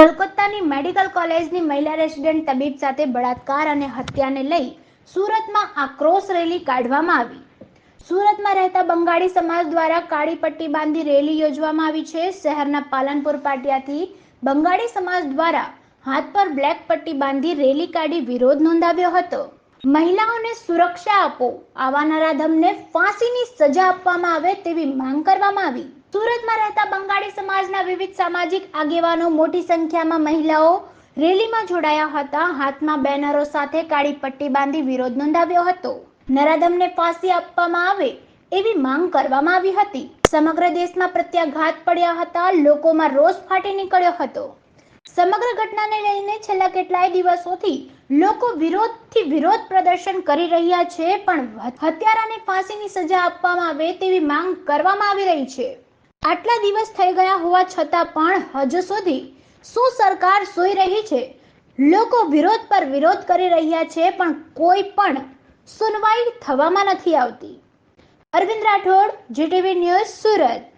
કોલકાતાની medical કોલેજની મહિલા resident તબીબ સાથે બળાત્કાર અને હત્યાને લઈ સુરતમાં આક્રોશ રેલી કાઢવામાં આવી. સુરતમાં રહેતા બંગાળી સમાજ દ્વારા કાળી પટ્ટી બાંધી રેલી યોજવામાં આવી છે. શહેરના પાલનપુર પાટિયાથી બંગાળી સમાજ દ્વારા હાથ પર બ્લેક પટ્ટી બાંધી રેલી કાઢી વિરોધ નોંધાવ્યો હતો. મહિલાઓને સુરક્ષા આપો, આવા નરાધમને ફાંસીની સજા આપવામાં આવે તેવી માંગ કરવામાં આવી. સુરતમાં રહેતા બંગાળી સમાજના વિવિધ સામાજિક આગેવાનો મોટી સંખ્યામાં મહિલાઓ રેલીમાં જોડાયા હતા. હાથમાં બેનરો સાથે કાળી પટ્ટી બાંધી વિરોધ નોંધાવ્યો હતો. નરાધમને ફાંસી આપવામાં આવે એવી માંગ કરવામાં આવી હતી. સમગ્ર દેશમાં પ્રત્યાઘાત પડ્યા હતા. લોકોમાં રોષ ફાટી નીકળ્યો હતો. સમગ્ર ઘટનાને લઈને છેલ્લા કેટલાય દિવસોથી લોકો વિરોધથી વિરોધ પ્રદર્શન કરી રહ્યા છે, પણ હત્યારાને ફાંસીની સજા આપવામાં આવે તેવી માંગ કરવામાં આવી રહી છે. આટલા દિવસ થઈ ગયા હોવા છતાં પણ હજુ સુધી શું સરકાર સૂઈ રહી છે? લોકો વિરોધ પર વિરોધ કરી રહ્યા છે, પણ કોઈ પણ સુનવાઈ થવામાં નથી આવતી. Arvind Rathod, GTV news Surat.